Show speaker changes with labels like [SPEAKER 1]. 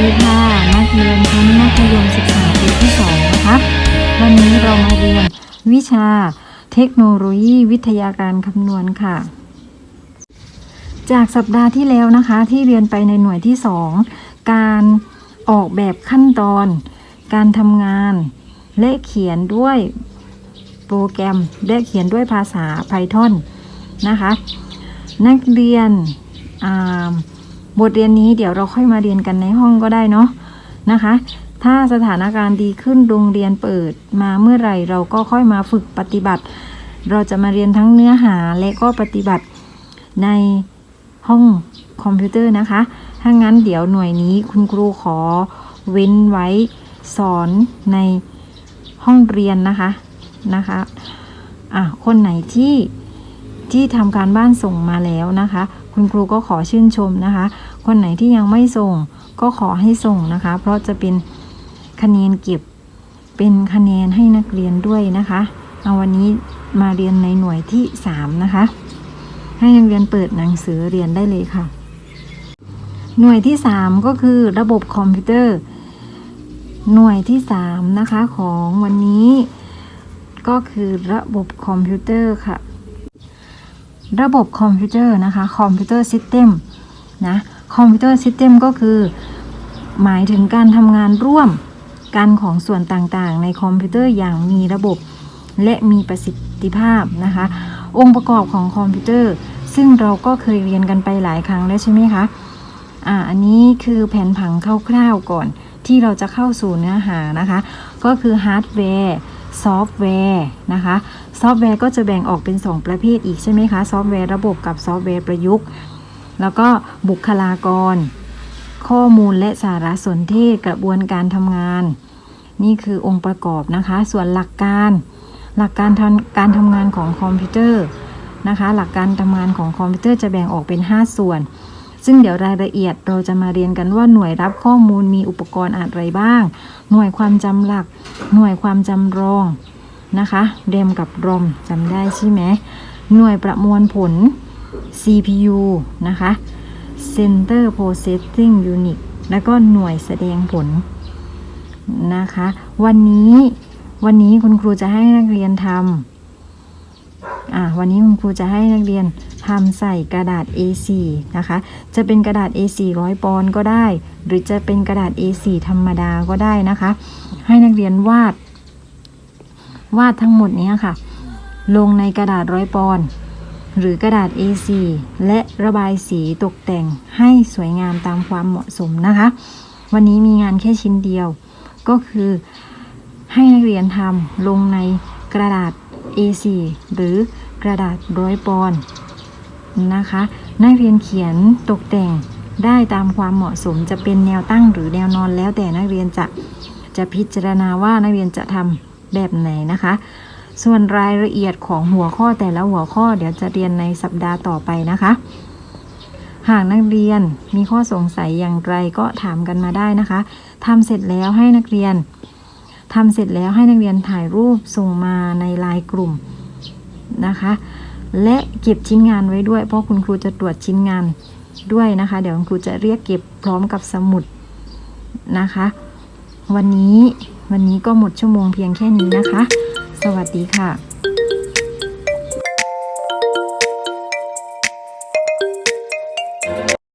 [SPEAKER 1] ดีค่ะนักเรียนชั้นมัธยมศึกษาปีที่สองนะคะวันนี้เรามาเรียนวิชาเทคโนโลยีวิทยาการคำนวณค่ะ จากสัปดาห์ที่แล้วนะคะที่เรียนไปในหน่วยที่ 2 การออกแบบขั้นตอน การทำงานและเขียนด้วยโปรแกรมและเขียนด้วยภาษา Python นะคะ นักเรียนอ่า บทเรียนนี้เดี๋ยวเราค่อยมาเรียนกันในห้องก็ได้เนาะนะคะ ถ้าสถานการณ์ดีขึ้นโรงเรียนเปิดมาเมื่อไหร่เราก็ค่อยมาฝึกปฏิบัติ เราจะมาเรียนทั้งเนื้อหาและก็ปฏิบัติในห้องคอมพิวเตอร์นะคะ ถ้างั้นเดี๋ยวหน่วยนี้คุณครูขอเว้นไว้สอนในห้องเรียนนะคะนะคะอะคนไหนที่ ที่ทำการบ้านส่งมาแล้วนะคะ คุณครูก็ขอชื่นชมนะคะ คนไหนที่ยังไม่ส่งก็ขอให้ส่งนะคะ เพราะจะเป็นคะแนนเก็บเป็นคะแนนให้นักเรียนด้วยนะคะเอาวันนี้มาเรียนในหน่วยที่ 3 นะคะ ให้นักเรียนเปิดหนังสือเรียนได้เลยค่ะ หน่วยที่ 3 ก็คือระบบคอมพิวเตอร์ หน่วยที่ 3 นะคะของวันนี้ ก็คือระบบคอมพิวเตอร์ค่ะ ระบบคอมพิวเตอร์นะคะคอมพิวเตอร์ซิสเต็มนะคอมพิวเตอร์ซิสเต็มก็คือ หมายถึงการทำงานร่วมกันของส่วนต่างๆ ในคอมพิวเตอร์อย่างมีระบบและมีประสิทธิภาพนะคะ องค์ประกอบของคอมพิวเตอร์ ซึ่งเราก็เคยเรียนกันไปหลายครั้งแล้วใช่ไหมคะอ่าอันนี้คือแผนผังคร่าวๆก่อนที่เราจะเข้าสู่เนื้อหานะคะ ก็คือฮาร์ดแวร์ ซอฟต์แวร์นะคะ ซอฟต์แวร์ก็จะแบ่งออกเป็น 2 ประเภทอีกใช่ไหมคะ ซอฟต์แวร์ระบบกับซอฟต์แวร์ประยุกต์ แล้วก็บุคลากร ข้อมูลและสารสนเทศกระบวนการทำงาน นี่คือองค์ประกอบนะคะ ส่วนหลักการ หลักการทำการทำงานของคอมพิวเตอร์นะคะ หลักการทำงานของคอมพิวเตอร์จะแบ่งออกเป็น 5 ส่วน ซึ่งเดี๋ยวรายละเอียดเราจะมาเรียนกันว่าหน่วยรับข้อมูลมีอุปกรณ์อะไรบ้าง หน่วยความจำหลัก หน่วยความจำรองนะคะเดมกับรอมจำได้ใช่ไหมหน่วยประมวลผล CPU นะคะ Center Processing Unit แล้วก็หน่วยแสดงผลนะคะ วันนี้วันนี้คุณครูจะให้นักเรียนทำอ่าวันนี้คุณครูจะให้นักเรียน ทำใส่กระดาษ A4 นะคะ จะเป็นกระดาษ A4 ร้อยปอนก็ได้ หรือจะเป็นกระดาษ A4 ธรรมดาก็ได้นะคะ ให้นักเรียนวาด วาดทั้งหมดนี้ค่ะ ลงในกระดาษร้อยปอนหรือกระดาษ A4 และระบายสีตกแต่งให้สวยงามตามความเหมาะสมนะคะ วันนี้มีงานแค่ชิ้นเดียว ก็คือให้นักเรียนทำลงในกระดาษ A4 หรือกระดาษร้อยปอน นะคะ นักเรียนเขียนตกแต่งได้ตามความเหมาะสมจะเป็นแนวตั้งหรือแนวนอนแล้วแต่นักเรียนจะจะพิจารณาว่านักเรียนจะทำแบบไหนนะคะ ส่วนรายละเอียดของหัวข้อแต่ละหัวข้อเดี๋ยวจะเรียนในสัปดาห์ต่อไปนะคะ หากนักเรียนมีข้อสงสัยอย่างไรก็ถามกันมาได้นะคะทำเสร็จแล้วให้นักเรียนทำเสร็จแล้วให้นักเรียนถ่ายรูปส่งมาในไลน์กลุ่มนะคะ และเก็บชิ้นงานไว้ด้วย เพราะคุณครูจะตรวจชิ้นงานด้วยนะคะ เดี๋ยวคุณครูจะเรียกเก็บพร้อมกับสมุดนะคะ วันนี้วันนี้ก็หมดชั่วโมงเพียงแค่นี้นะคะ สวัสดีค่ะ